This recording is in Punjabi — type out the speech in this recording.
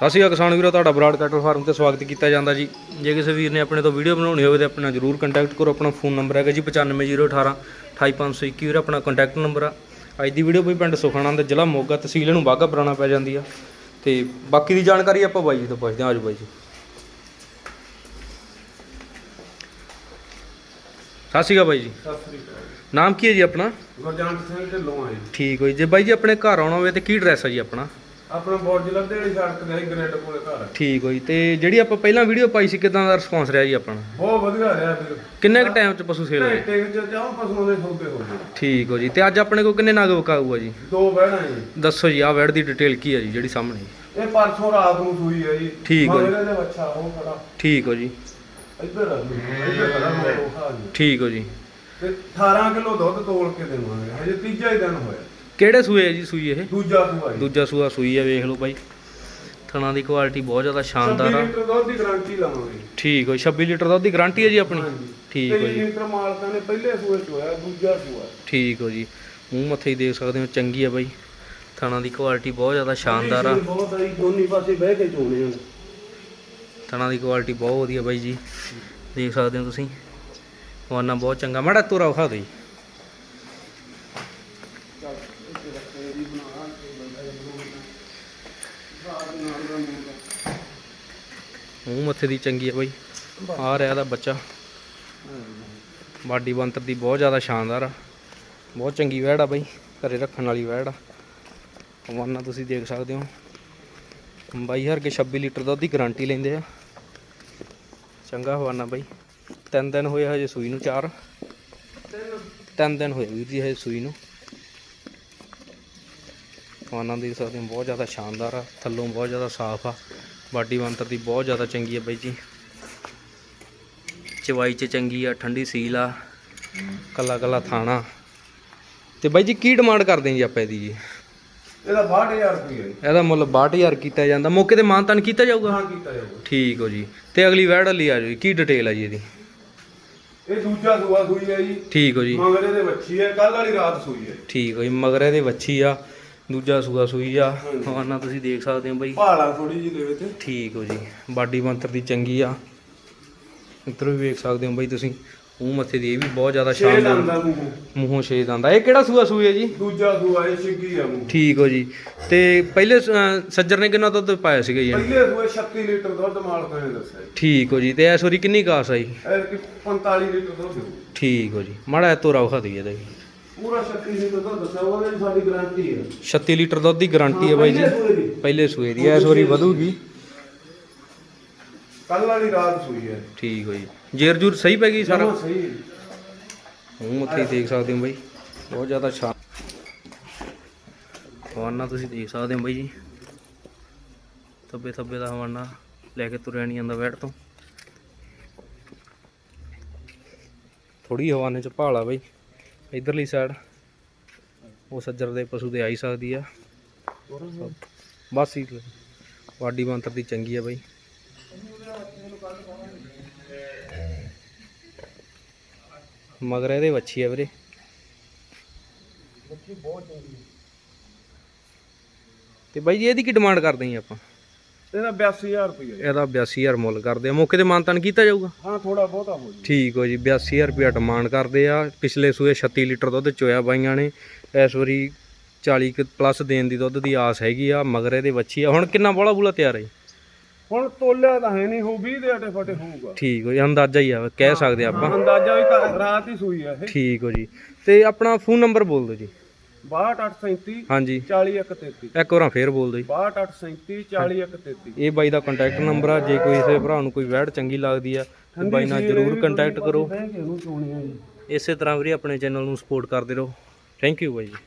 ਸਤਿ ਸ਼੍ਰੀ ਅਕਾਲ ਕਿਸਾਨ ਵੀਰੋ ਤੁਹਾਡਾ ਬਰਾਡ ਕੈਟਲ ਫਾਰਮ ਤੇ ਸਵਾਗਤ ਕੀਤਾ ਜਾਂਦਾ ਜੀ। ਜੇ ਕਿਸੇ ਵੀਰ ਨੇ ਆਪਣੇ ਤੋਂ ਵੀਡੀਓ ਬਣਾਉਣੀ ਹੋਵੇ ਤਾਂ ਆਪਣਾ ਜਰੂਰ ਕੰਟੈਕਟ ਕਰੋ ਆਪਣਾ ਫੋਨ ਨੰਬਰ ਹੈਗਾ ਜੀ 95018 28521 ਵੀਰ ਆਪਣਾ ਕੰਟੈਕਟ ਨੰਬਰ ਆ। ਅੱਜ ਦੀ ਵੀਡੀਓ ਵੀ ਪਿੰਡ ਸੁਖਾਣਾ ਦਾ ਜ਼ਿਲ੍ਹਾ ਮੋਗਾ ਤਹਿਸੀਲ ਨੂੰ ਬਾਗਾ ਪੁਰਾਣਾ ਪੈ ਜਾਂਦੀ ਆ। ਤੇ ਬਾਕੀ ਦੀ ਜਾਣਕਾਰੀ ਆਪਾਂ ਬਾਈ ਜੀ ਤੋਂ ਪੁੱਛਦੇ ਹਾਂ। ਆਜੋ ਬਾਈ ਜੀ। ਸਤਿ ਸ਼੍ਰੀ ਅਕਾਲ ਬਾਈ ਜੀ। ਸਤਿ ਸ੍ਰੀ ਅਕਾਲ ਨਾਮ ਕੀ ਹੈ ਜੀ ਆਪਣਾ? ਗੁਰਜੰਟ ਸਿੰਘ ਢਿੱਲੋਂ ਆਏ ਠੀਕ ਹੋਈ। ਜੇ ਬਾਈ ਜੀ ਆਪਣੇ ਘਰ ਆਉਣਾ ਹੋਵੇ ਤੇ ਕੀ ਐਡਰੈਸ ਹੈ ਜੀ ਆਪਣਾ? ਆਪਣਾ ਬੋਰਡ ਜਲੰਧਰ ਵਾਲੀ ਸੜਕ ਤੇ ਗ੍ਰੈਂਡ ਕੋਲੇ ਘਰ। ਹੈ ਠੀਕ ਹੋਈ ਤੇ ਜਿਹੜੀ ਆਪਾਂ ਪਹਿਲਾਂ ਵੀਡੀਓ ਪਾਈ ਸੀ ਕਿਦਾਂ ਦਾ ਰਿਸਪੌਂਸ ਰਿਹਾ ਜੀ ਆਪਣਾ? ਬਹੁਤ ਵਧੀਆ ਰਿਹਾ ਵੀਰ। ਕਿੰਨੇ ਕੁ ਟਾਈਮ ਚ ਪਸ਼ੂ ਸੇਲ ਹੋਏ? ਘੰਟੇ ਵਿੱਚ ਜਾਓ ਪਸ਼ੂਆਂ ਦੇ ਸੌਦੇ ਹੋ ਗਏ ਠੀਕ ਹੋ ਜੀ ਤੇ ਅੱਜ ਆਪਣੇ ਕੋਲ ਕਿੰਨੇ ਨਗ ਵਿਕਾਊ ਆ ਜੀ? ਦੋ ਬਹਿਣਾ ਜੀ। ਦੱਸੋ ਜੀ ਆ ਵੈੜ ਦੀ ਡਿਟੇਲ ਕੀ ਹੈ ਜੀ ਜਿਹੜੀ ਸਾਹਮਣੇ? ਇਹ ਪਰਸੋਂ ਰਾਤ ਨੂੰ ਸੂਈ ਹੈ ਜੀ। ਠੀਕ ਹੈ ਜੀ। ਮਗਰ ਇਹਦੇ ਬੱਚਾ ਉਹ ਖੜਾ ਠੀਕ ਹੋ ਜੀ। ਇੱਧਰ ਆ ਜੀ, ਇੱਧਰ ਖੜਾ ਮੈਂ ਉਹ ਖਾ ਜੀ ਠੀਕ ਹੋ ਜੀ। ਤੇ 18 ਕਿਲੋ ਦੁੱਧ ਤੋਲ ਕੇ ਦੇਵਾਂਗੇ ਹਜੇ ਤੀਜਾ ਹੀ ਦਿਨ ਹੋਇਆ। ਕਿਹੜੇ ਸੂਏ ਹੈ ਜੀ ਸੂਈ ਇਹ? ਦੂਜਾ ਸੂਆ ਜੀ। ਦੂਜਾ ਸੂਆ ਸੂਈ ਹੈ ਵੇਖ ਲਓ ਬਾਈ। ਥਣਾ ਦੀ ਕੁਆਲਿਟੀ ਬਹੁਤ ਜ਼ਿਆਦਾ ਸ਼ਾਨਦਾਰ 26 ਆ ਲੀਟਰ ਦੁੱਧ ਦੀ ਗਾਰੰਟੀ ਲਾਵਾਂਗੇ। ਠੀਕ ਹੋ ਜੀ 26 ਲੀਟਰ ਦੁੱਧ ਦੀ ਗਾਰੰਟੀ ਹੈ ਜੀ ਆਪਣੀ? ਹਾਂਜੀ। ਠੀਕ ਹੋ 23 ਜੀ। ਲੀਟਰ ਮਾਲਕਾਂ ਨੇ ਪਹਿਲੇ ਸੂਏ ਚ ਹੋਇਆ ਦੂਜਾ ਸੂਆ। ਠੀਕ ਹੋ ਜੀ। ਮੂੰਹ ਮੱਥੇ ਹੀ ਦੇਖ ਸਕਦੇ ਹੋ ਚੰਗੀ ਆ ਬਾਈ। ਥਣਾ ਦੀ ਕੁਆਲਿਟੀ ਬਹੁਤ ਜ਼ਿਆਦਾ ਸ਼ਾਨਦਾਰ ਆ। ਬਹੁਤ ਆਈ ਦੋਨੀ ਪਾਸੇ ਬਹਿ ਕੇ ਚੋਣੇ ਹਨ ਥਣਾ ਦੀ ਕੁਆਲਿਟੀ ਬਹੁਤ ਵਧੀਆ ਬਾਈ ਜੀ। ਦੇਖ ਸਕਦੇ ਹੋ ਤੁਸੀਂ। ਵਾਨਾ ਬਹੁਤ ਚੰਗਾ। ਮਾੜਾ ਤੋਰਾ ਵਿਖਾ ਦਿਓ ਜੀ। ਮੂੰਹ ਮੱਥੇ ਦੀ ਚੰਗੀ ਹੈ ਬਾਈ। ਆ ਰਿਹਾ ਦਾ ਬੱਚਾ। ਬਾਡੀ ਬੰਤਰ ਦੀ ਬਹੁਤ ਜ਼ਿਆਦਾ ਸ਼ਾਨਦਾਰ ਆ। ਬਹੁਤ ਚੰਗੀ ਵੈੜ ਆ ਬਾਈ। ਘਰੇ ਰੱਖਣ ਵਾਲੀ ਵੈੜ ਆ। ਵਾਨਾ ਤੁਸੀਂ ਦੇਖ ਸਕਦੇ ਹੋ। ਬਾਈ ਹਰ ਕੇ 26 ਲੀਟਰ ਦੁੱਧ ਦੀ ਗਾਰੰਟੀ ਲੈਂਦੇ ਆ। ਚੰਗਾ ਹਵਾਨਾ ਬਾਈ। ਤਿੰਨ ਦਿਨ ਹੋਏ ਹਜੇ ਸੂਈ ਨੂੰ ਚਾਰ। ਤਿੰਨ ਦਿਨ ਹੋਏ ਵੀਰ ਜੀ ਹਜੇ ਸੂਈ ਨੂੰ। ਹਵਾਨਾ ਦੇਖ ਸਕਦੇ ਹੋ ਬਹੁਤ ਜ਼ਿਆਦਾ ਸ਼ਾਨਦਾਰ ਆ ਥੱਲੋਂ ਬਹੁਤ ਜ਼ਿਆਦਾ ਸਾਫ਼ ਆ ਬਾਡੀ ਬੰਤਰ ਦੀ ਬਹੁਤ ਜ਼ਿਆਦਾ ਚੰਗੀ ਆ ਬਾਈ ਜੀ। ਚਵਾਈ ਚ ਚੰਗੀ ਆ ਠੰਡੀ ਸੀਲ ਆ ਕੱਲਾ ਕੱਲਾ ਥਾਣਾ। ਤੇ ਬਾਈ ਜੀ ਕੀ ਡਿਮਾਂਡ ਕਰਦੇ ਜੀ ਆਪਾਂ ਇਹਦੀ ਜੀ? ਇਹਦਾ 62000 ਰੁਪਏ ਇਹਦਾ ਮੁੱਲ 62000 ਕੀਤਾ ਜਾਂਦਾ ਮੌਕੇ ਤੇ ਮਾਨਤਾਨ ਕੀਤਾ ਜਾਊਗਾ? ਹਾਂ ਕੀਤਾ ਜਾਊਗਾ। ਠੀਕ ਹੋ ਜੀ। ਤੇ ਅਗਲੀ ਵੈੜ ਲਈ ਆ ਜੀ ਕੀ ਡਿਟੇਲ ਆ ਜੀ ਇਹਦੀ? ਇਹ ਦੂਜਾ ਸੂਆ ਸੂਈ ਹੈ ਜੀ। ਠੀਕ ਹੋ ਜੀ। ਮਗਰ ਇਹਦੇ ਵੱਛੀ ਹੈ ਕੱਲ ਵਾਲੀ ਰਾਤ ਸੂਈ ਹੈ ਠੀਕ ਹੋ ਜੀ ਮਗਰ ਇਹਦੇ ਵੱਛੀ ਆ। ਦੂਜਾ ਸੂਆ ਸੂਈ ਆ। ਹਵਾਨਾ ਤੁਸੀਂ ਦੇਖ ਸਕਦੇ ਹੋ ਬਾਈ। ਭਾਲਾ ਥੋੜੀ ਜੀ ਦੇਵੇ ਤੇ ਠੀਕ ਹੋ ਜੀ। ਬਾਡੀ ਬੰਤਰ ਦੀ ਚੰਗੀ ਆ। ਇੱਧਰ ਵੀ ਵੇਖ ਸਕਦੇ ਹੋ ਬਾਈ ਤੁਸੀਂ। ਮੂੰਹ ਮੱਥੇ ਦੀ ਇਹ ਵੀ ਬਹੁਤ ਜ਼ਿਆਦਾ ਸ਼ਾਨਦਾਰ ਮੂੰਹ। ਛੇ ਦੰਦਾ ਇਹ ਕਿਹੜਾ ਸੂਆ ਸੂਈ ਹੈ ਜੀ? ਦੂਜਾ ਸੂਆ ਇਹ ਛਿੱਗੀ ਆ ਮੂੰਹ। ਠੀਕ ਹੋ ਜੀ। ਤੇ ਪਹਿਲੇ ਸੱਜਰ ਨੇ ਕਿੰਨਾ ਦੁੱਧ ਪਾਇਆ ਸੀਗਾ ਜੀ? ਪਹਿਲੇ ਸੂਏ 36 ਲੀਟਰ ਦੁੱਧ ਮਾਲਕਾਂ ਨੇ ਦੱਸਿਆ ਠੀਕ ਹੋ ਜੀ। ਤੇ ਇਸ ਵਾਰੀ ਕਿੰਨੀ ਕਾਸ ਆਈ? ਇਹ ਕਿ 45 ਲੀਟਰ ਦੁੱਧ। ਠੀਕ ਹੋ ਜੀ। ਮਾੜਾ ਜਿਹਾ ਤੋਰਾ ਵਿਖਾ ਦਈਏ ਇਹਦਾ ਪੂਰਾ 36 ਲੀਟਰ ਦੁੱਧ ਦੱਸਿਆ ਉਹਦੇ ਵਿੱਚ ਸਾਡੀ ਗਾਰੰਟੀ ਹੈ। 36 ਲੀਟਰ ਦੁੱਧ ਦੀ ਗਾਰੰਟੀ ਹੈ ਬਾਈ ਜੀ। ਪਹਿਲੇ ਸੂਏ ਦੀ। ਦੀ ਇਸ ਵਾਰੀ ਵਧੂਗੀ। ਕੱਲ ਵਾਲੀ ਰਾਤ ਸੂਈ ਹੈ। ਠੀਕ ਹੋ ਜੀ ਜੇਰ ਜੂਰ ਸਹੀ ਪੈ ਗਈ ਸਾਰਾ? ਸਹੀ ਹੈ। ਮੱਥੇ ਦੇਖ ਸਕਦੇ ਹੋ ਬਾਈ। ਬਹੁਤ ਜ਼ਿਆਦਾ ਸ਼ਾਨ ਹਵਾਨਾ ਤੁਸੀਂ ਦੇਖ ਸਕਦੇ ਹੋ ਬਾਈ ਜੀ। ਥੱਬੇ ਥੱਬੇ ਦਾ ਹਵਾਨਾ ਲੈ ਕੇ ਤੁਰਿਆ ਨਹੀਂ ਜਾਂਦਾ ਬੈਠ ਤੋਂ। ਥੋੜੀ ਹਵਾਨੇ ਚ ਭਾਲਾ ਬਾਈ। ਇਧਰਲੀ ਸਾਈਡ ਉਹ ਸੱਜਰ ਦੇ ਪਸ਼ੂ ਦੇ ਆਈ ਸਕਦੀ ਆ। ਬਸ ਹੀ ਵਾਡੀ ਬੰਤਰ ਦੀ ਚੰਗੀ ਆ ਬਾਈ। ਮਗਰ ਇਹਦੇ ਵੱਛੀ ਆ ਵੀਰੇ। ਤੇ ਬਾਈ ਜੀ, ਇਹਦੀ ਕੀ ਡਿਮਾਂਡ ਕਰਦੇ ਜੀ ਆਪਾਂ? ਇਹਦਾ 82000 ਰੁਪਏ ਇਹਦਾ 82000 ਮੁੱਲ ਕਰਦੇ ਆ। ਮੌਕੇ ਤੇ ਮਾਨਤਨ ਕੀਤਾ ਜਾਊਗਾ? ਹਾਂ ਥੋੜਾ ਬਹੁਤਾ ਹੋ ਜੀ ਠੀਕ ਹੋ ਜੀ 82000 ਰੁਪਇਆ ਡਿਮਾਂਡ ਕਰਦੇ ਆ। ਪਿਛਲੇ ਸੂਏ 36 ਲੀਟਰ ਦੁੱਧ ਚੋਇਆ ਬਾਈਆਂ ਨੇ। ਇਸ ਵਾਰੀ 40 ਪਲੱਸ ਦੇਣ ਦੀ ਦੁੱਧ ਦੀ ਆਸ ਹੈਗੀ ਆ ਮਗਰ ਇਹਦੇ ਵੱਛੀ ਆ। ਹੁਣ ਕਿੰਨਾ ਬੋਲਾ ਬੂਲਾ ਤਿਆਰ ਹੈ? ਹੁਣ ਤੋਲਿਆ ਤਾਂ ਹੈ ਨਹੀਂ ਹੋ 20 ਦੇ ਆਟੇ ਫਟੇ ਹੋਊਗਾ। ਠੀਕ ਹੋ ਜੀ ਅੰਦਾਜ਼ਾ ਹੀ ਆ ਕਹਿ ਸਕਦੇ ਆਪਾਂ। ਅੰਦਾਜ਼ਾ ਵੀ ਰਾਤ ਹੀ ਸੂਈ ਹੈ ਇਹ। ਠੀਕ ਹੋ ਜੀ। ਤੇ ਆਪਣਾ ਫੋਨ ਨੰਬਰ ਬੋਲ ਦਿਓ ਜੀ। 62837 ਹਾਂਜੀ। 40133 ਇੱਕ ਵਾਰਾਂ ਫੇਰ ਬੋਲ ਦਿਓ ਜੀ 62837 40133 ਇਹ ਬਾਈ ਦਾ ਕੰਟੈਕਟ ਨੰਬਰ ਆ ਜੇ ਕੋਈ ਕਿਸੇ ਭਰਾ ਨੂੰ ਕੋਈ ਵੈੜ ਚੰਗੀ ਲੱਗਦੀ ਆ ਤੇ ਬਾਈ ਨਾਲ ਜਰੂਰ ਕੰਟੈਕਟ ਕਰੋ। ਇਸੇ ਤਰ੍ਹਾਂ ਵੀਰੇ ਆਪਣੇ ਚੈਨਲ ਨੂੰ ਸਪੋਰਟ ਕਰਦੇ ਰਹੋ। ਥੈਂਕ ਯੂ ਬਾਈ ਜੀ।